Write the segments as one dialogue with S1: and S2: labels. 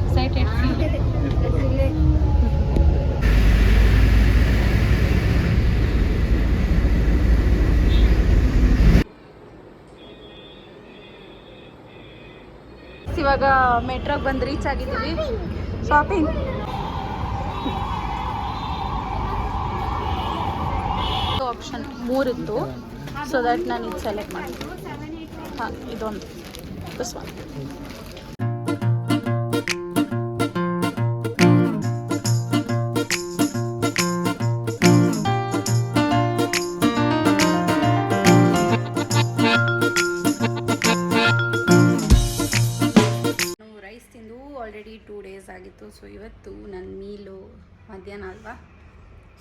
S1: Excited ಇವಾಗ ಮೆಟ್ರೋಗೆ ಬಂದು reach ಆಗಿದ್ದೀವಿ. ಶಾಪಿಂಗ್ ಆಪ್ಷನ್ ಮೂರಿತ್ತು ಸೊ ದಟ್ ನಾನು ಇದು ಸೆಲೆಕ್ಟ್ ಮಾಡ್ತೀನಿ. ಹಾಂ, ಇದೊಂದು. ಸ್ವಾಮಿ ಮಧ್ಯಾಹ್ನ ಅಲ್ವಾ?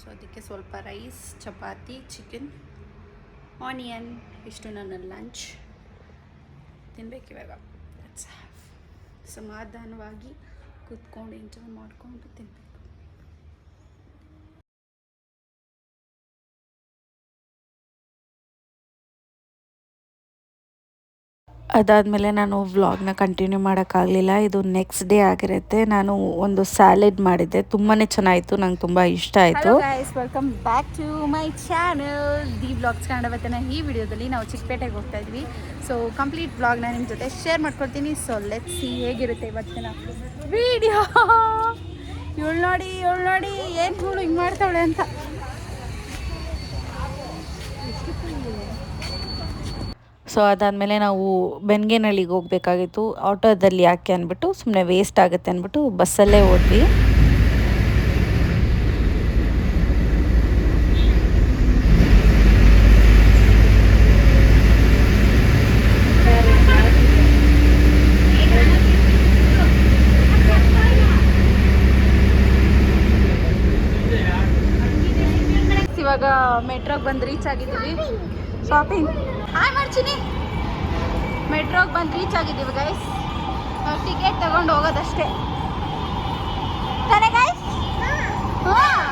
S1: ಸೊ ಅದಕ್ಕೆ ಸ್ವಲ್ಪ ರೈಸ್ ಚಪಾತಿ ಚಿಕನ್ ಆನಿಯನ್ ಇಷ್ಟು ನನ್ನ ಲಂಚ್ have. ಸಮಾಧಾನವಾಗಿ ಕೂತ್ಕೊಂಡು ಎಂಜಾಯ್ ಮಾಡಿಕೊಂಡು ತಿನ್ಬೇಕು.
S2: ಅದಾದಮೇಲೆ ನಾನು ವ್ಲಾಗ್ನ ಕಂಟಿನ್ಯೂ ಮಾಡೋಕ್ಕಾಗಲಿಲ್ಲ. ಇದು ನೆಕ್ಸ್ಟ್ ಡೇ ಆಗಿರುತ್ತೆ. ನಾನು ಒಂದು ಸ್ಯಾಲೆಡ್ ಮಾಡಿದ್ದೆ. ತುಂಬಾ ಚೆನ್ನಾಯಿತು ನಂಗೆ ತುಂಬ ಇಷ್ಟ ಆಯಿತು.
S1: Welcome back to my channel the vlogs Kannada ಬರ್ತಾನ ಈ ವಿಡಿಯೋದಲ್ಲಿ ನಾವು ಚಿಕ್ಕಪೇಟೆಗೆ ಹೋಗ್ತಾ ಇದ್ವಿ. ಸೊ ಕಂಪ್ಲೀಟ್ ವ್ಲಾಗ್ನ ನಿಮ್ಮ ಜೊತೆ ಶೇರ್ ಮಾಡ್ಕೊಳ್ತೀನಿ. ಸೊ ಲೆಟ್ ಸಿ ಹೇಗಿರುತ್ತೆ ಇವತ್ತಿನ ವಿಡಿಯೋ ಇವಳು ನೋಡಿ ಇವಳು ನೋಡಿ, ಏನು ಇವಳು ಹಿಂಗೆ ಮಾಡ್ತಾವಳೆ ಅಂತ.
S2: ಸೊ ಅದಾದಮೇಲೆ ನಾವು ಬೆನ್ಗೇನಹಳ್ಳಿಗೆ ಹೋಗಬೇಕಾಗಿತ್ತು. ಆಟೋದಲ್ಲಿ ಯಾಕೆ ಅಂದ್ಬಿಟ್ಟು ಸುಮ್ಮನೆ ವೇಸ್ಟ್ ಆಗುತ್ತೆ ಅಂದ್ಬಿಟ್ಟು ಬಸ್ಸಲ್ಲೇ ಹೋದ್ವಿ.
S1: ಇವಾಗ ಮೆಟ್ರೋಗೆ ಬಂದು ರೀಚ್ ಆಗಿದ್ದೀವಿ. ಶಾಪಿಂಗ್ ಹಾಯ್ ಮಾಡ್ತೀನಿ. ಮೆಟ್ರೋಗೆ ಬಂದು ರೀಚ್ ಆಗಿದ್ದೀವಿ ಗೈಸ್ ಟಿಕೆಟ್ ತಗೊಂಡು ಹೋಗೋದಷ್ಟೇ. ತಾನೇ ಗೈಸ್ ಹಾಂ.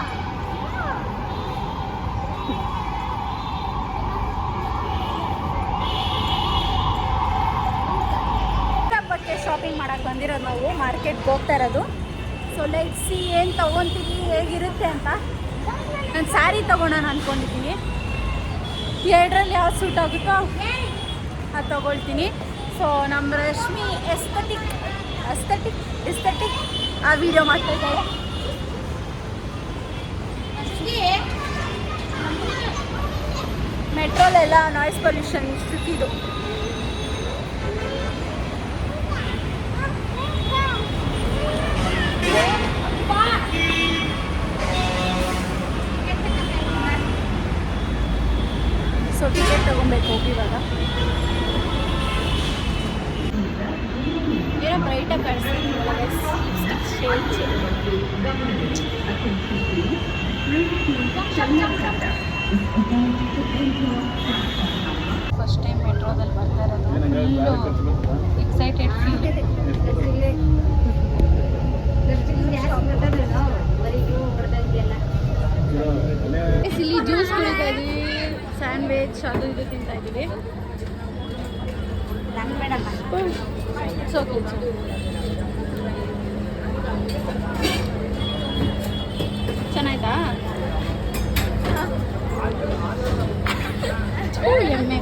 S1: ಶಾಪಿಂಗ್ ಮಾಡೋಕ್ಕೆ ಬಂದಿರೋದು ನಾವು ಮಾರ್ಕೆಟ್ಗೆ ಹೋಗ್ತಾ ಇರೋದು. ಸೊ ಸಿ ಏನು ತೊಗೊತೀವಿ, ಹೇಗಿರುತ್ತೆ ಅಂತ. ನಾನು ಸ್ಯಾರಿ ತೊಗೊಳೋಣ ಅಂದ್ಕೊಂಡಿದ್ದೀನಿ ಎರಡರಲ್ಲಿ ಯಾವ ಸೂಟ್ ಆಗುತ್ತೋ ಅದು ತೊಗೊಳ್ತೀನಿ. ಸೊ ನಮ್ಮ ರಶ್ಮಿ ಎಸ್ಥೆಟಿಕ್ ಎಸ್ಥೆಟಿಕ್ ಎಸ್ಥೆಟಿಕ್ ಆ ವಿಡಿಯೋ ಮಾಡ್ತಾ ಇದ್ದಾರೆ. ಮೆಟ್ರೋಲೆಲ್ಲ ನಾಯ್ಸ್ ಪೊಲ್ಯೂಷನ್ ಇಷ್ಟಿದ್ದು ಸೊ ಟಿಕೆಟ್ ತೊಗೊಬೇಕು ಹೋಗಿ ಇವಾಗ ಏನೋ ಬ್ರೈಟಾಗಿ ಕಾಣಿಸ್ತೀನಿ ಒಳಗೆ ಸ್ಟೇಜ್ ಫಸ್ಟ್ ಟೈಮ್ ಮೆಟ್ರೋದಲ್ಲಿ ಬರ್ತಾ ಇರೋದು ಫುಲ್ಲು ಎಕ್ಸೈಟೆಡ್ ಫೀಲ್ ಇಲ್ಲಿ ಜ್ಯೂಸ್ ಕುಡಿತಾ ಇದೀವಿ ಸ್ಯಾಂಡ್ವಿಚ್ ಅದು ಇದು ತಿಂತಾ ಇದೀವಿ ಸೊ ಚೆನ್ನಾಯ್ತಾ ಎಮ್ಮೆ.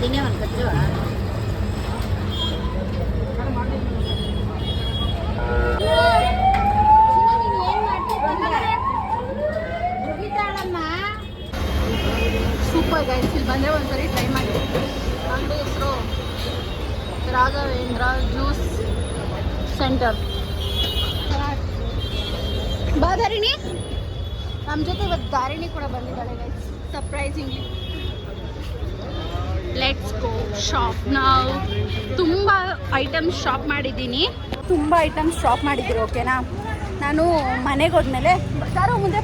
S1: ತಿನ್ನೇ ಒಂದು ಗೈಸ್ ಇಲ್ಲಿ ಬಂದರೆ ಒಂದ್ಸರಿ ಟ್ರೈ ಮಾಡಿ. ಅಂಗಡಿ ಹೆಸರು ರಾಘವೇಂದ್ರ ಜ್ಯೂಸ್ ಸೆಂಟರ್ ಬಾ ಧಾರಿಣಿ ನಮ್ಮ ಜೊತೆ ಇವತ್ತು ಧಾರಿಣಿ ಕೂಡ ಬಂದಿದ್ದಾಳೆ guys surprisingly let's go shop ನಾವು ತುಂಬ ಐಟಮ್ಸ್ ಶಾಪ್ ಮಾಡಿದ್ದೀನಿ. ತುಂಬ ಐಟಮ್ಸ್ ಶಾಪ್ ಮಾಡಿದ್ದೀರಿ ಓಕೆನಾ ನಾನು ಮನೆಗೆ ಹೋದ್ಮೇಲೆ ಮುಂದೆ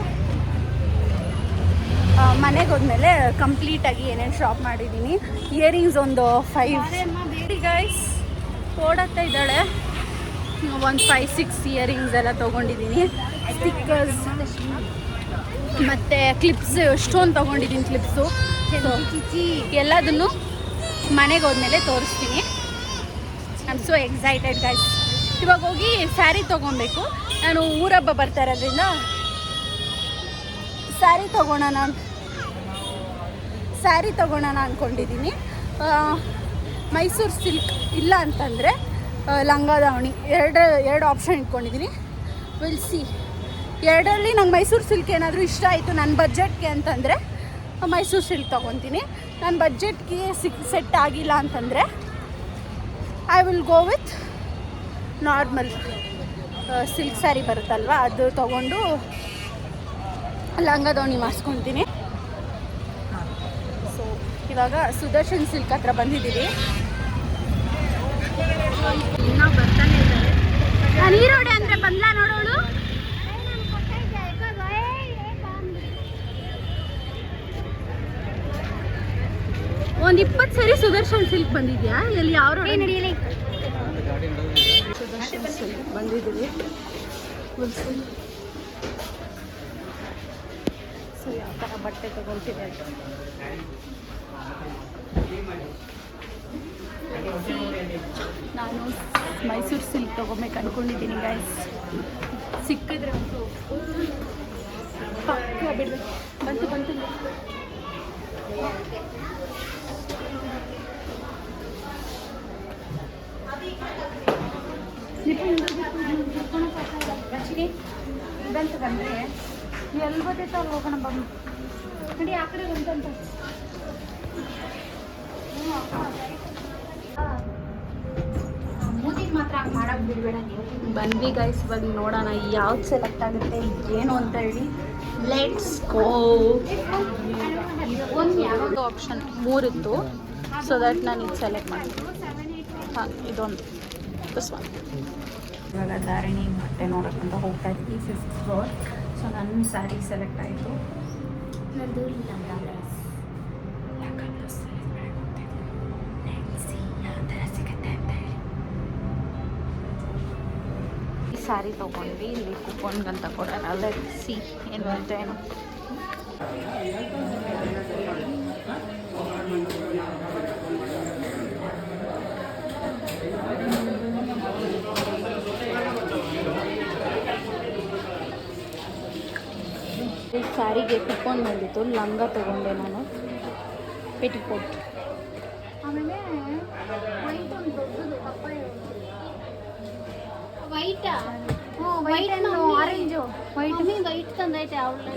S1: ಮನೆಗೆ ಹೋದ್ಮೇಲೆ ಕಂಪ್ಲೀಟಾಗಿ ಏನೇನು ಶಾಪ್ ಮಾಡಿದ್ದೀನಿ ಇಯರಿಂಗ್ಸ್ ಒಂದು ಫೈವ್ ಗೈಸ್ ಓಡತ್ತಾ ಇದ್ದಾಳೆ. ಒಂದು ಫೈವ್ ಸಿಕ್ಸ್ ಇಯರಿಂಗ್ಸ್ ಎಲ್ಲ ತೊಗೊಂಡಿದ್ದೀನಿ ಸ್ಟಿಕ್ಕರ್ಸ್ ಮತ್ತು ಕ್ಲಿಪ್ಸ್ ಎಷ್ಟೊಂದು ತೊಗೊಂಡಿದ್ದೀನಿ ಕ್ಲಿಪ್ಸು ಎಲ್ಲದನ್ನು ಮನೆಗೆ ಹೋದ್ಮೇಲೆ ತೋರಿಸ್ತೀನಿ. I am so excited guys ಇವಾಗ ಹೋಗಿ ಸ್ಯಾರಿ ತೊಗೊಬೇಕು. ನಾನು ಊರಬ್ಬ ಬರ್ತಾ ಇರೋದ್ರಿಂದ ಸ್ಯಾರಿ ತೊಗೊಳೋಣ ಸ್ಯಾರಿ ತೊಗೊಳೋಣ ಅಂದ್ಕೊಂಡಿದ್ದೀನಿ ಮೈಸೂರು ಸಿಲ್ಕ್ ಇಲ್ಲ ಅಂತಂದರೆ ಲಂಗ ದಾವಣಿ. ಎರಡು ಎರಡು ಆಪ್ಷನ್ ಇಟ್ಕೊಂಡಿದ್ದೀನಿ. ವಿಲ್ ಸಿ ಎರಡರಲ್ಲಿ ನಂಗೆ ಮೈಸೂರು ಸಿಲ್ಕ್ ಏನಾದರೂ ಇಷ್ಟ ಆಯಿತು ನನ್ನ ಬಜೆಟ್ಗೆ ಅಂತಂದರೆ, ಮೈಸೂರು ಸಿಲ್ಕ್ ತೊಗೊತೀನಿ. ನನ್ನ ಬಜೆಟ್ಗೆ ಸಿಕ್ ಸೆಟ್ ಆಗಿಲ್ಲ ಅಂತಂದರೆ I will go with normal silk sari ಬರುತ್ತಲ್ವ, ಅದು ತೊಗೊಂಡು ಲಂಗ ದಾವಣಿ ಮಾಡಿಸ್ಕೊತೀನಿ. ಇವಾಗ ಸುದರ್ಶನ್ ಸಿಲ್ಕ್ ಹತ್ರ ಬಂದಿದ್ದೀವಿ. ನಾವು ಬರ್ತಾನೆ ಇದ್ದಾರೆ. ಅಂದರೆ ಬಂದ್ಲಾ ನೋಡೋಳು? ಒಂದು ಇಪ್ಪತ್ತು ಸರಿ ಸುದರ್ಶನ್ ಸಿಲ್ಕ್ ಬಂದಿದ್ಯಾ? ಎಲ್ಲಿ ಯಾವ ರೋಡ್ ಸುದರ್ಶನ್ ಸಿಲ್ಕ್ ಬಂದಿದ್ದೀವಿ ಸೊ ಯಾವ ಥರ ಬಟ್ಟೆ ತಗೊಳ್ತೀವಿ ಅಂತ. ನಾನು ಮೈಸೂರು ಸಿಲ್ಕ್ ತೊಗೊಬೇಕು ಅನ್ಕೊಂಡಿದ್ದೀನಿ ಗೈಸ್ ಸಿಕ್ಕಿದ್ರೆ ಅಂತೂ ಪಕ್ಕ ಬಿಡ್ಬೇಕು ಬಂತು ಬಂತು. ಬಂತು ಬಂದರೆ ಎಲ್ಲಿ ಬರ್ತೈತೆ ಹೋಗೋಣ ಬಂದು ನೋಡಿ, ಆ ಕಡೆ ಬಂತಂತ ಮೂತಿಗೆ ಮಾತ್ರ ಹಂಗೆ ಮಾಡಕ್ಕೆ ಬಿಡಬೇಡ ನೀವು ಬಂದ್ವಿ ಗೈಸ್ ಇವಾಗ ನೋಡೋಣ ಯಾವ್ದು ಸೆಲೆಕ್ಟ್ ಆಗುತ್ತೆ ಏನು ಅಂತ ಹೇಳಿ. ಲೆಟ್ಸ್ ಗೋ ಒಂದು ಆಪ್ಷನ್ ಮೂರಿತ್ತು. ಸೊ ದಟ್ ನಾನು ಇದು ಸೆಲೆಕ್ಟ್ ಮಾಡ್ತೀನಿ. ಹಾಂ ಇದೊಂದು. ಒನ್ ಇವಾಗ ಧಾರಣಿ ಬಟ್ಟೆ ನೋಡೋಕ್ಕಂತ ಹೋಗ್ತಾ ಇದ್ವಿ ಫಿಫ್ತ್ ಫ್ಲೋರ್ ಸೊ ನನ್ನ ಸ್ಯಾರಿ ಸೆಲೆಕ್ಟ್ ಆಯಿತು. ನಂದು ಸ್ಯಾರಿ ತೊಗೊಂಡ್ವಿ ಇಲ್ಲಿ ಕುಪನ್ಗಂತ ಕೊಡೋಣ. ಸಿ ಏನು ಅಂತ ಏನು ಸ್ಯಾರಿಗೆ ಕುಪನ್ ಬಂದಿತ್ತು ಲಂಗ ತಗೊಂಡೆ ನಾನು. ಪೆಟಿಕೋಟ್ ಆಮೇಲೆ ವೈಟ್ ಒಂದು ದೊಡ್ಡದು
S3: ವೈಟಾ
S1: white orange white
S3: mummy white ತಂದೈತೆ ಅವಳು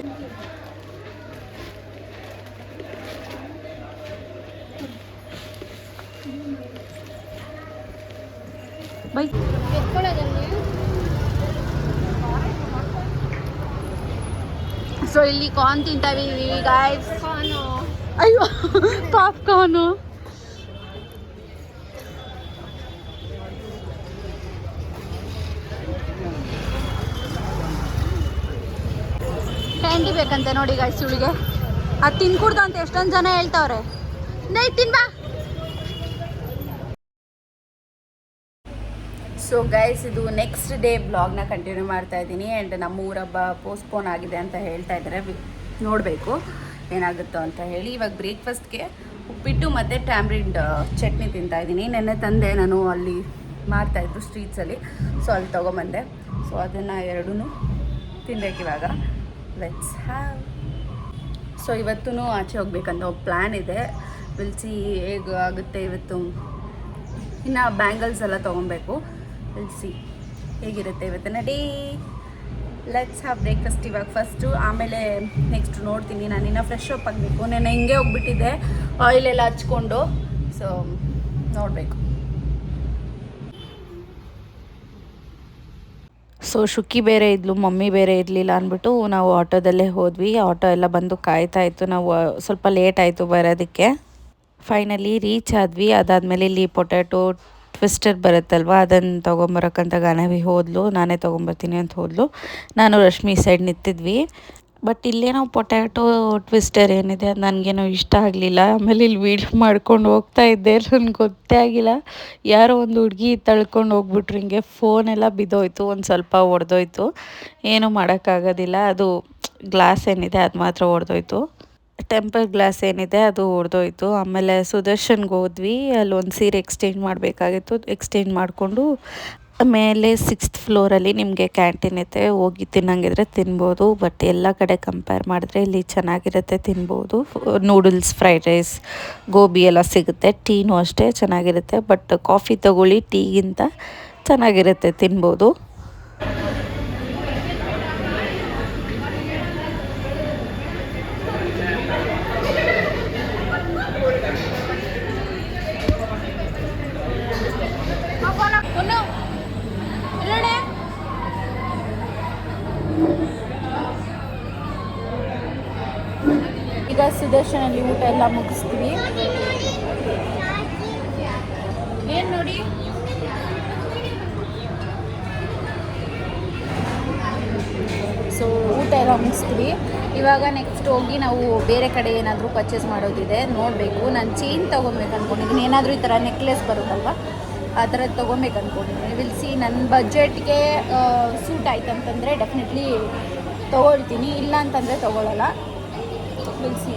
S1: ಬೈ
S3: ಎತ್ಕೊಳ್ಳೋದಲ್ಲಿ
S1: ಸೊ ಇಲ್ಲಿ ಕಾರ್ನ್ ತಿಂತಾವಿ ಗಾಯ್ಸ್
S3: ಕಾರ್ನು
S1: ಅಯ್ಯೋ ಪಾಪ್ಕಾರ್ನು. ಬೇಕಂತೆ ನೋಡಿ ಗಾಯ್ಸ್ ಇವಳಿಗೆ. ಅದು ತಿನ್ಕೂಡ್ದು ಅಂತ ಎಷ್ಟೊಂದು ಜನ ಹೇಳ್ತಾವ್ರೆ. ನೈ ತಿನ್ಬಾ ಸೊ ಗೈಸ್ ಇದು ನೆಕ್ಸ್ಟ್ ಡೇ ಬ್ಲಾಗ್ನ ಕಂಟಿನ್ಯೂ ಮಾಡ್ತಾ ಇದ್ದೀನಿ ಆ್ಯಂಡ್ ನಮ್ಮ ಊರಬ್ಬ ಪೋಸ್ಟ್ಪೋನ್ ಆಗಿದೆ ಅಂತ ಹೇಳ್ತಾ ಇದ್ದಾರೆ. ನೋಡಬೇಕು ಏನಾಗುತ್ತೋ ಅಂತ ಹೇಳಿ. ಇವಾಗ ಬ್ರೇಕ್ಫಾಸ್ಟ್ಗೆ ಉಪ್ಪಿಟ್ಟು ಮತ್ತು ಟ್ಯಾಮ್ರಿಂಡ್ ಚಟ್ನಿ ತಿಂತಾ ಇದ್ದೀನಿ. ನೆನ್ನೆ ತಂದೆ ನಾನು ಅಲ್ಲಿ ಮಾರ್ತಾಯಿದ್ರು ಸ್ಟ್ರೀಟ್ಸಲ್ಲಿ ಸೊ ಅಲ್ಲಿ. ತೊಗೊಂಬಂದೆ. ಸೊ ಅದನ್ನು ಎರಡೂ ತಿನ್ಬೇಕು ಇವಾಗ. ಲೆಟ್ಸ್ ಹ್ಯಾವ್ ಸೊ ಇವತ್ತೂ ಆಚೆ ಹೋಗ್ಬೇಕಂತ ಪ್ಲ್ಯಾನ್ ಇದೆ. ವಿಲ್ಸಿ ಹೇಗೆ ಆಗುತ್ತೆ ಇವತ್ತು. ಇನ್ನು ಬ್ಯಾಂಗಲ್ಸ್ ಎಲ್ಲ ತೊಗೊಬೇಕು. ವಿಲ್ಸಿ ಹೇಗಿರುತ್ತೆ ಇವತ್ತು ಡೇ ಲೆಟ್ಸ್ ಹ್ಯಾವ್ ಬ್ರೇಕ್ಫಾಸ್ಟ್ ಇವಾಗ ಫಸ್ಟು ಆಮೇಲೆ ನೆಕ್ಸ್ಟ್ ನೋಡ್ತೀನಿ. ನಾನು ಇನ್ನೂ ಫ್ರೆಶ್ ಅಪ್ ಆಗಬೇಕು. ನಾನು ಹಿಂಗೆ ಹೋಗ್ಬಿಟ್ಟಿದ್ದೆ. ಆಯಿಲ್ ಎಲ್ಲ ಹಚ್ಕೊಂಡು. ಸೊ ನೋಡಬೇಕು.
S2: ಸೊ ಶುಕ್ಕಿ ಬೇರೆ ಇದ್ಲು, ಮಮ್ಮಿ ಬೇರೆ ಇರಲಿಲ್ಲ ಅಂದ್ಬಿಟ್ಟು ನಾವು ಆಟೋದಲ್ಲೇ ಹೋದ್ವಿ. ಆಟೋ ಎಲ್ಲ ಬಂದು ಕಾಯ್ತಾ ಇತ್ತು. ನಾವು ಸ್ವಲ್ಪ ಲೇಟ್ ಆಯಿತು ಬರೋದಕ್ಕೆ. ಫೈನಲಿ ರೀಚ್ ಆದ್ವಿ. ಅದಾದಮೇಲೆ ಇಲ್ಲಿ ಪೊಟ್ಯಾಟೊ ಟ್ವಿಸ್ಟರ್ ಬರುತ್ತಲ್ವ ಅದನ್ನು ತೊಗೊಂಬರೋಕ್ಕಂತ ಗಾನವಿ ಹೋದ್ಲು. ನಾನೇ ತೊಗೊಂಬರ್ತೀನಿ ಅಂತ ಹೋದ್ಲು. ನಾನು ರಶ್ಮಿ ಸೈಡ್ ನಿಂತಿದ್ವಿ. ಬಟ್ ಇಲ್ಲೇನೋ ಪೊಟ್ಯಾಟೊ ಟ್ವಿಸ್ಟರ್ ಏನಿದೆ ಅದು ನನಗೇನೋ ಇಷ್ಟ ಆಗಲಿಲ್ಲ. ಆಮೇಲೆ ಇಲ್ಲಿ ವೀಡಿಯೋ ಮಾಡ್ಕೊಂಡು ಹೋಗ್ತಾ ಇದ್ದೆ, ನನಗೆ ಗೊತ್ತೇ ಆಗಿಲ್ಲ. ಯಾರೋ ಒಂದು ಹುಡುಗಿ ತಳ್ಕೊಂಡು ಹೋಗ್ಬಿಟ್ರು, ಹಿಂಗೆ ಫೋನೆಲ್ಲ ಬಿದ್ದೋಯ್ತು, ಒಂದು ಸ್ವಲ್ಪ ಒಡೆದೋಯ್ತು. ಏನೂ ಮಾಡೋಕ್ಕಾಗೋದಿಲ್ಲ, ಅದು ಗ್ಲಾಸ್ ಏನಿದೆ, ಅದು ಮಾತ್ರ ಒಡೆದೋಯ್ತು. ಟೆಂಪಲ್ ಗ್ಲಾಸ್ ಏನಿದೆ, ಅದು ಹೊಡೆದೋಯ್ತು ಆಮೇಲೆ ಸುದರ್ಶನ್ಗೆ ಹೋದ್ವಿ ಅಲ್ಲಿ ಒಂದು ಸೀರೆ ಎಕ್ಸ್ಚೇಂಜ್ ಮಾಡಬೇಕಾಗಿತ್ತು ಎಕ್ಸ್ಚೇಂಜ್ ಮಾಡಿಕೊಂಡು ಮೇಲೆ ಸಿಕ್ಸ್ತ್ ಫ್ಲೋರಲ್ಲಿ ನಿಮಗೆ ಕ್ಯಾಂಟೀನ್ ಐತೆ, ಹೋಗಿ ತಿನ್ನಂಗಿದ್ರೆ ತಿನ್ಬೋದು ಬಟ್ ಎಲ್ಲ ಕಡೆ ಕಂಪೇರ್ ಮಾಡಿದ್ರೆ ಇಲ್ಲಿ ಚೆನ್ನಾಗಿರುತ್ತೆ ತಿನ್ಬೋದು. ನೂಡಲ್ಸ್ ಫ್ರೈಡ್ ರೈಸ್ ಗೋಬಿ ಎಲ್ಲ ಸಿಗುತ್ತೆ ಟೀನೂ ಅಷ್ಟೇ ಚೆನ್ನಾಗಿರುತ್ತೆ ಬಟ್ ಕಾಫಿ ತಗೊಳ್ಳಿ ಟೀಗಿಂತ ಚೆನ್ನಾಗಿರುತ್ತೆ ತಿನ್ಬೋದು.
S1: ಸುದರ್ಶನಲ್ಲಿ ಊಟ ಎಲ್ಲ ಮುಗಿಸ್ತೀವಿ. ಏನು ನೋಡಿ? ಸೊ ಊಟ ಎಲ್ಲ ಮುಗಿಸ್ತೀವಿ. ಇವಾಗ ನೆಕ್ಸ್ಟ್ ಹೋಗಿ ನಾವು ಬೇರೆ ಕಡೆ ಏನಾದರೂ ಪರ್ಚೇಸ್ ಮಾಡೋದಿದೆ, ನೋಡಬೇಕು. ನಾನು ಚೈನ್ ತೊಗೊಬೇಕು ಅಂದ್ಕೊಂಡಿದ್ದೀನಿ ಏನಾದರೂ ಈ ಥರ ನೆಕ್ಲೆಸ್ ಬರುತ್ತಲ್ವ? ಆ ಥರದ್ದು ತೊಗೊಬೇಕು ಅಂದ್ಕೊಂಡಿದ್ದೀನಿ ವಿಲ್ ಸಿ ನನ್ನ ಬಜೆಟ್ಗೆ ಸೂಟ್ ಆಯ್ತು ಅಂತಂದರೆ ಡೆಫಿನೆಟ್ಲಿ ತೊಗೊಳ್ತೀನಿ. ಇಲ್ಲ ಅಂತಂದರೆ ತೊಗೊಳ್ಳಲ್ಲ ವಿಲ್ ಸಿ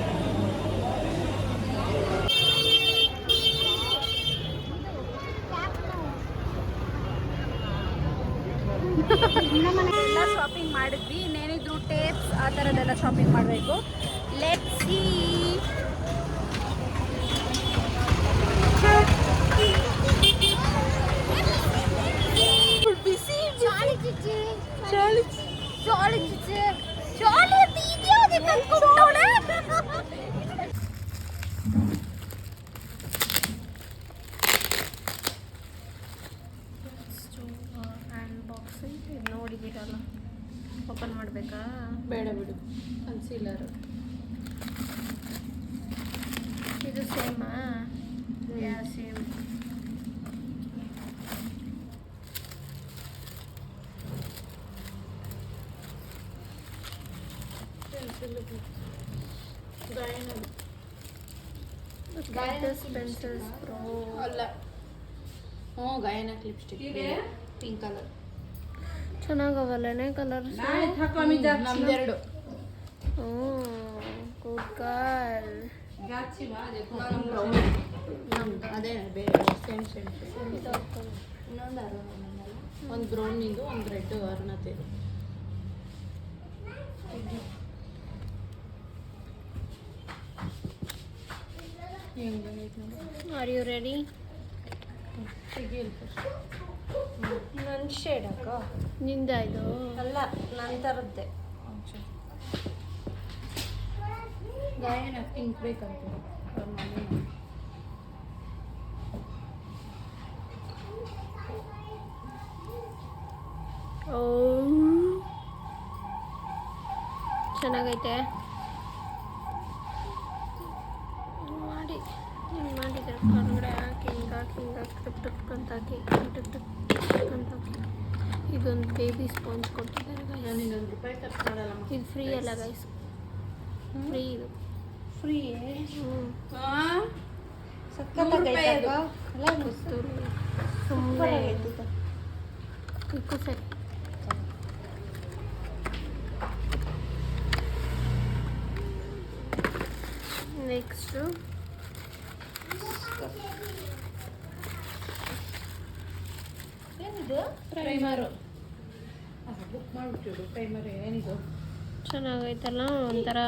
S1: ಎಲ್ಲ ಶಾಪಿಂಗ್ ಮಾಡಿದ್ವಿ ಇನ್ನೇನಿದ್ರು ಟೇಪ್ಸ್ ಆ ಥರದ್ದೆಲ್ಲ ಶಾಪಿಂಗ್ ಮಾಡಬೇಕು ಲೆಟ್ ಸಿ ಬಿಸಿ ಚಾಳಿ ಚಿಚ್ಚಿ ಚಾಳಿ ಚಾಳಿ ಚಿಚ್ಚಿ ಚಾಳಿ ಅಂತ ಇದ್ಯಾವುದೇ ತಂದ್ಕೊಂಡವಳೆ
S3: ಹ್ಯಾಂಡ್ ಬಾಕ್ಸಿಂಗ್ ನೋಡಿದ್ದೀರಲ್ಲ ಓಪನ್ ಮಾಡಬೇಕಾ
S1: ಬೇಡ ಬಿಡು ಕನ್ಸೀಲರ್
S3: ಇದು ಸೇಮಾ ಯಾ ಸೇಮ್ ಪೆನ್ಸಿಲ್ಸ್ ಪ್ರೋ
S1: ಅಲ್ಲ. ಹ್ಞೂ ಗಾಯನಕ್ ಲಿಪ್ಸ್ಟಿಕ್ ಪಿಂಕ್ ಕಲರ್
S3: ಚೆನ್ನಾಗವಲ್ಲನೆ ಕಲರ್ಸ್
S1: ನಮ್ದೆರಡು.
S3: ಗುಡ್ ಗರ್ಲ್
S1: ಅದೇ ಬೇರೆ. ಸೇಮ್ ಸೇಮ್ ಇನ್ನೊಂದು ಒಂದು ಬ್ರೌನಿಂದು ಒಂದು ರೆಡ್ ಅರುಣತೆ
S3: ಆರ್ ಯು ರೆಡಿ
S4: ನನ್ನ ಶೇಡ್ ಅಕ್ಕ
S3: ನಿಂದ ಇದು
S4: ಅಲ್ಲ ನನ್ನ ತರದ್ದೆ
S1: ಗಾಯನ ಪಿಂಕ್ ಬೇಕಂತ
S3: ಓ ಚೆನ್ನಾಗೈತೆ ಮಾಡಿ ಹಿಂಗೆ ಮಾಡಿದ್ರೆ ಹೊರಗಡೆ ಹಾಕಿ ಹಿಂಗೆ ಹಾಕಿ ಹಿಂಗೆ ಹಾಕಿ ಟುಕ್ ಟುಕ್ ಅಂತ ಹಾಕಿ ಟುಕ್ ಟುಕ್ ಟುಕ್ ಅಂತ ಹಾಕಿ ಇದೊಂದು ಬೇಬಿ ಸ್ಪಾಂಜ್ ಕೊಟ್ಟಿದ್ದಾರೆ guys.
S1: ನಾನು ಇನ್ನೊಂದು ರೂಪಾಯಿ ಖರ್ಚು ಮಾಡಲ್ಲ
S3: ಇದು ಫ್ರೀ ಅಲ್ಲ ಗೈಸ್ ಫ್ರೀ ಇದು.
S4: ಫ್ರೀ
S3: ಹ್ಞೂ
S4: ಸಖತ್ತಾಗೈತೆ ಅಕ್ಕ ಅಲ್ಲ
S3: ಗೊತ್ತು
S4: ಸೂಪರ್
S3: ಸುಮ್ಮನೆ
S4: ಆಗೈತೆ
S3: ಇಕ್ಕು ಸರಿ ನೆಕ್ಸ್ಟು
S4: ಏನಿದು?
S1: ಪ್ರೈಮರು. ಬುಕ್ ಮಾಡಿಬಿಟ್ಟಿಡು ಪ್ರೈಮರ್ ಏನಿದು?
S3: ಚೆನ್ನಾಗೈತಲ್ಲ ಒಂಥರ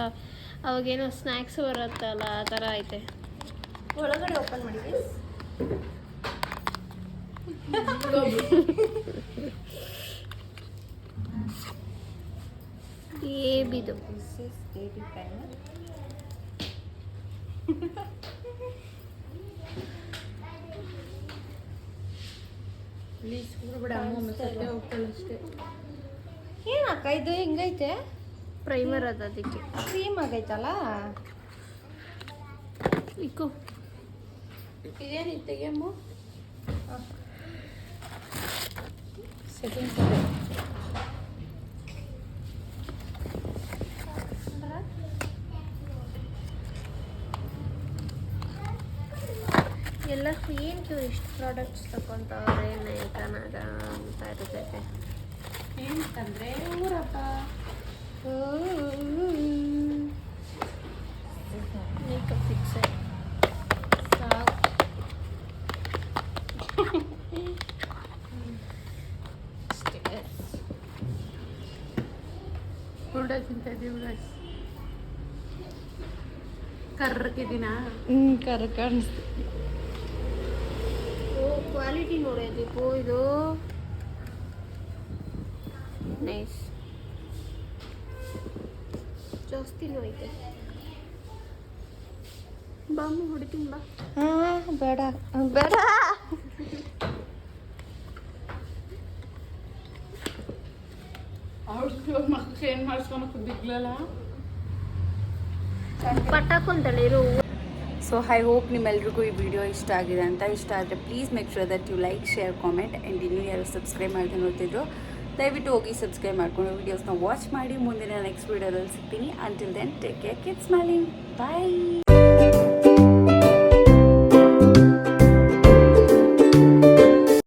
S3: ಅವಾಗೇನೋ ಸ್ನ್ಯಾಕ್ಸ್ ಬರುತ್ತಲ್ಲ ಆ ಥರ ಐತೆ.
S4: ಒಳಗಡೆ ಓಪನ್ ಮಾಡಿ ಏಬಿದು.
S3: ಬೇಬಿದು
S4: baby primer.
S1: ಪ್ಲೀಸ್ ಬಿಡ ಅಮ್ಮ ಸತ್ಯ ಹೋಗ್ತಾಳೆ ಅಷ್ಟೇ.
S4: ಏನಕ್ಕ ಇದು ಹಿಂಗೈತೆ?
S3: ಪ್ರೈಮರ್ ಅದ ಅದಕ್ಕೆ.
S4: ಕ್ರೀಮ್ ಆಗೈತಲ್ಲ?
S3: ಇಕ್ಕು.
S1: ಇದೇನಿತ್ತು ತೆಗಿಯಮ್ಮ. ಸೆಟ್ಟಿಂಗ್ಸ್
S3: ಏನು ಕ್ಯೂ ಇಷ್ಟು ಪ್ರಾಡಕ್ಟ್ಸ್ ತಗೊತವ್ರೆ ನೈಕನಾಗ ಅಂತ ಇರ್ತೈತೆ.
S1: ಏನಂತಂದ್ರೆ ಊರಪ್ಪ.
S3: ಮೇಕಪ್ ಫಿಕ್ಸ್
S4: ಸಾಕು.
S5: ಹುರುಡ ತಿಂತಿದ್ದೀವಿ ಗೈಸ್ ಕರ್ರಕಿದ್ದೀನ
S4: ಹ್ಞೂ ಕರ್ ಕಾಣಿಸ್ತು
S3: ಓ ಕ್ವಾಲಿಟಿ ನೋಡಿ ದೀಪು ಇದು ನೈಸ್ ಜಾಸ್ತಿನೂ ಐತೆ ಬಾಮು ಹೊಡಿತೀನಿ ಬಾ.
S4: ಹಾಂ ಬೇಡ. ಬೇಡ.
S5: ಅವ್ಳು ಮಕ್ಕಳು ಏನು ಮಾಡಿಸ್ಕೊಳಕ್ಕೆ ಬಿಗ್ಲಲ್ಲ
S3: ಪಟಾಕೊಂತಳೆ ಇರು.
S1: ಸೊ ಐ ಹೋಪ್ ನಿಮ್ಮೆಲ್ರಿಗೂ ಈ ವಿಡಿಯೋ ಇಷ್ಟ ಆಗಿದೆ ಅಂತ. ಇಷ್ಟ ಆದರೆ please make sure that you like share comment and ಇನ್ನೂ ಯಾರು ಸಬ್ಸ್ಕ್ರೈಬ್ ಮಾಡಿದೆ ನೋಡ್ತಿದ್ರು, ದಯವಿಟ್ಟು ಹೋಗಿ ಸಬ್ಸ್ಕ್ರೈಬ್ ಮಾಡ್ಕೊಂಡು ವೀಡಿಯೋಸ್ನ ವಾಚ್ ಮಾಡಿ. ಮುಂದಿನ ನೆಕ್ಸ್ಟ್ ವೀಡಿಯೋದಲ್ಲಿ ಸಿಗ್ತೀನಿ. ಅಂಟಿಲ್ ದೆನ್ ಟೇಕ್ ಕೇರ್ ಕಿಟ್ಸ್ ಮ್ಯಾಲಿಂಗ್ ಬಾಯ್